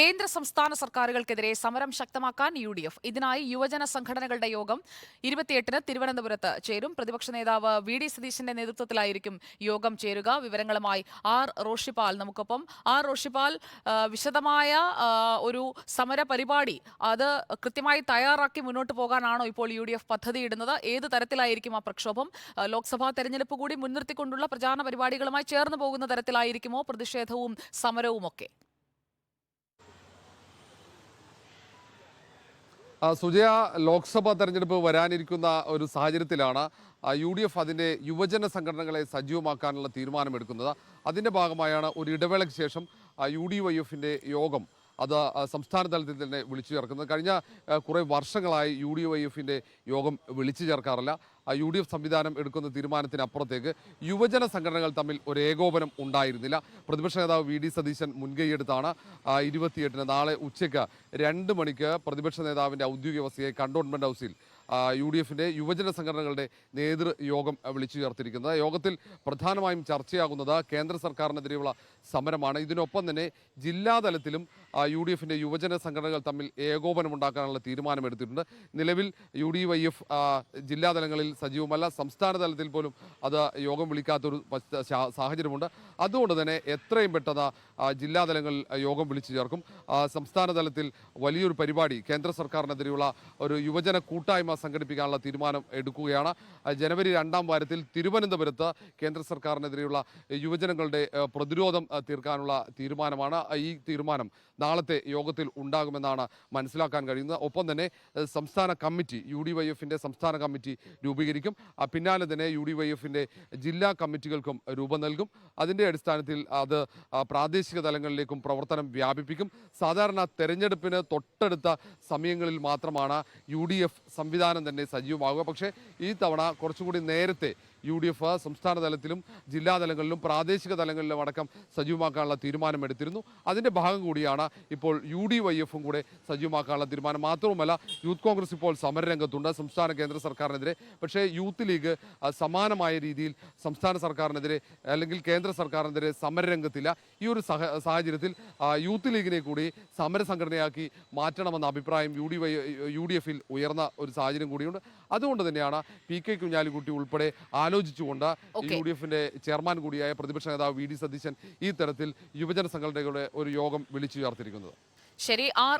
കേന്ദ്ര സംസ്ഥാന സർക്കാരുകൾക്കെതിരെ സമരം ശക്തമാക്കാൻ യു ഡി എഫ് ഇതിനായി യുവജന സംഘടനകളുടെ യോഗം ഇരുപത്തിയെട്ടിന് തിരുവനന്തപുരത്ത് ചേരും. പ്രതിപക്ഷ നേതാവ് വി ഡി സതീശന്റെ നേതൃത്വത്തിലായിരിക്കും യോഗം ചേരുക. വിവരങ്ങളുമായി ആർ റോഷിപാൽ നമുക്കൊപ്പം. ആർ റോഷിപാൽ വിശദമായ ഒരു സമര പരിപാടി അത് കൃത്യമായി തയ്യാറാക്കി മുന്നോട്ട് പോകാനാണോ ഇപ്പോൾ യു ഡി എഫ് പദ്ധതിയിടുന്നത് ഏത് തരത്തിലായിരിക്കും ആ പ്രക്ഷോഭം? ലോക്സഭാ തെരഞ്ഞെടുപ്പ് കൂടി മുൻനിർത്തിക്കൊണ്ടുള്ള പ്രചാരണ പരിപാടികളുമായി ചേർന്ന് പോകുന്ന തരത്തിലായിരിക്കുമോ പ്രതിഷേധവും സമരവുമൊക്കെ? ആ, സുജയ ലോക്സഭാ തെരഞ്ഞെടുപ്പ് വരാനിരിക്കുന്ന ഒരു സാഹചര്യത്തിലാണ് യു ഡി എഫ് അതിന്റെ യുവജന സംഘടനകളെ സജീവമാക്കാനുള്ള തീരുമാനമെടുക്കുന്നത്. അതിന്റെ ഭാഗമായാണ് ഒരു ഇടവേളയ്ക്ക് ശേഷം യു ഡി വൈ എഫിന്റെ യോഗം അത് സംസ്ഥാന തലത്തിൽ തന്നെ വിളിച്ചു ചേർക്കുന്നത്. കഴിഞ്ഞ കുറേ വർഷങ്ങളായി യു ഡി വൈ എഫിന്റെ യോഗം വിളിച്ചു ചേർക്കാറില്ല. യു ഡി എഫ് സംവിധാനം എടുക്കുന്ന തീരുമാനത്തിനപ്പുറത്തേക്ക് യുവജന സംഘടനകൾ തമ്മിൽ ഒരു ഏകോപനം ഉണ്ടായിരുന്നില്ല. പ്രതിപക്ഷ നേതാവ് വി ഡി സതീശൻ മുൻകൈയെടുത്താണ് ഇരുപത്തിയെട്ടിന് നാളെ ഉച്ചയ്ക്ക് രണ്ട് മണിക്ക് പ്രതിപക്ഷ നേതാവിന്റെ ഔദ്യോഗിക വസതിയെ കണ്ടോൺമെന്റ് ഹൗസിൽ യു ഡി എഫിന്റെ യുവജന സംഘടനകളുടെ നേതൃയോഗം വിളിച്ചു ചേർത്തിരിക്കുന്നത് യോഗത്തിൽ പ്രധാനമായും ചർച്ചയാകുന്നത് കേന്ദ്ര സർക്കാരിനെതിരെയുള്ള സമരമാണ്. ഇതിനൊപ്പം തന്നെ ജില്ലാതലത്തിലും യു ഡി എഫിന്റെ യുവജന സംഘടനകൾ തമ്മിൽ ഏകോപനം ഉണ്ടാക്കാനുള്ള തീരുമാനമെടുത്തിട്ടുണ്ട്. നിലവിൽ യു ഡി വൈ എഫ് ജില്ലാതലങ്ങളിൽ സജീവമല്ല. സംസ്ഥാന തലത്തിൽ പോലും അത് യോഗം വിളിക്കാത്തൊരു സാഹചര്യമുണ്ട്. അതുകൊണ്ട് തന്നെ എത്രയും പെട്ടെന്ന് ജില്ലാതലങ്ങളിൽ യോഗം വിളിച്ചു ചേർക്കും. സംസ്ഥാന തലത്തിൽ വലിയൊരു പരിപാടി കേന്ദ്ര സർക്കാരിനെതിരെയുള്ള ഒരു യുവജന കൂട്ടായ്മ സംഘടിപ്പിക്കാനുള്ള തീരുമാനം എടുക്കുകയാണ്. ജനുവരി രണ്ടാം വാരത്തിൽ തിരുവനന്തപുരത്ത് കേന്ദ്ര സർക്കാരിനെതിരെയുള്ള യുവജനങ്ങളുടെ പ്രതിരോധം തീർക്കാനുള്ള തീരുമാനമാണ്. ഈ തീരുമാനം നാളത്തെ യോഗത്തിൽ ഉണ്ടാകുമെന്നാണ് മനസ്സിലാക്കാൻ കഴിയുന്നത്. ഒപ്പം തന്നെ സംസ്ഥാന കമ്മിറ്റി യു ഡി വൈ എഫിന്റെ സംസ്ഥാന കമ്മിറ്റി രൂപീകരിക്കും. പിന്നാലെ തന്നെ യു ഡി വൈ എഫിന്റെ ജില്ലാ കമ്മിറ്റികൾക്കും രൂപം നൽകും. അതിന്റെ അടിസ്ഥാനത്തിൽ അത് പ്രാദേശിക തലങ്ങളിലേക്കും പ്രവർത്തനം വ്യാപിപ്പിക്കും. സാധാരണ തെരഞ്ഞെടുപ്പിന് തൊട്ടടുത്ത സമയങ്ങളിൽ മാത്രമാണ് യു ഡി എഫ് സംവിധാനം തന്നെ സജീവമാകുക പക്ഷേ ഈ തവണ കുറച്ചുകൂടി നേരത്തെ യു ഡി എഫ് സംസ്ഥാന തലത്തിലും ജില്ലാ തലങ്ങളിലും പ്രാദേശിക തലങ്ങളിലും അടക്കം സജീവമാക്കാനുള്ള തീരുമാനമെടുത്തിരുന്നു. അതിന്റെ ഭാഗം കൂടിയാണ് ഇപ്പോൾ യു ഡി വൈ എഫും കൂടെ സജീവമാക്കാനുള്ള തീരുമാനം. മാത്രവുമല്ല യൂത്ത് കോൺഗ്രസ് ഇപ്പോൾ സമരരംഗത്തുണ്ട്. സംസ്ഥാന കേന്ദ്ര സർക്കാരിനെതിരെ പക്ഷേ യൂത്ത് ലീഗ് സമാനമായ രീതിയിൽ സംസ്ഥാന സർക്കാരിനെതിരെ അല്ലെങ്കിൽ കേന്ദ്ര സർക്കാരിനെതിരെ സമരരംഗത്തില്ല. ഈ ഒരു സഹ സാഹചര്യത്തിൽ യൂത്ത് ലീഗിനെ കൂടി സമരസംഘടനയാക്കി മാറ്റണമെന്ന അഭിപ്രായം U D Y U D എഫിൽ ഉയർന്ന ഒരു സാഹചര്യം കൂടിയുണ്ട്. അതുകൊണ്ട് തന്നെയാണ് പി കെ കുഞ്ഞാലിക്കുട്ടി ഉൾപ്പെടെ ആലോചിച്ചുകൊണ്ട്. യു ഡി എഫിന്റെ ചെയർമാൻ കൂടിയായ പ്രതിപക്ഷ നേതാവ് വി ഡി സതീശൻ ഈ തരത്തിൽ യുവജന സംഘടനകളുടെ ഒരു യോഗം വിളിച്ചു ചേർത്തിരിക്കുന്നത് ശരി ആർ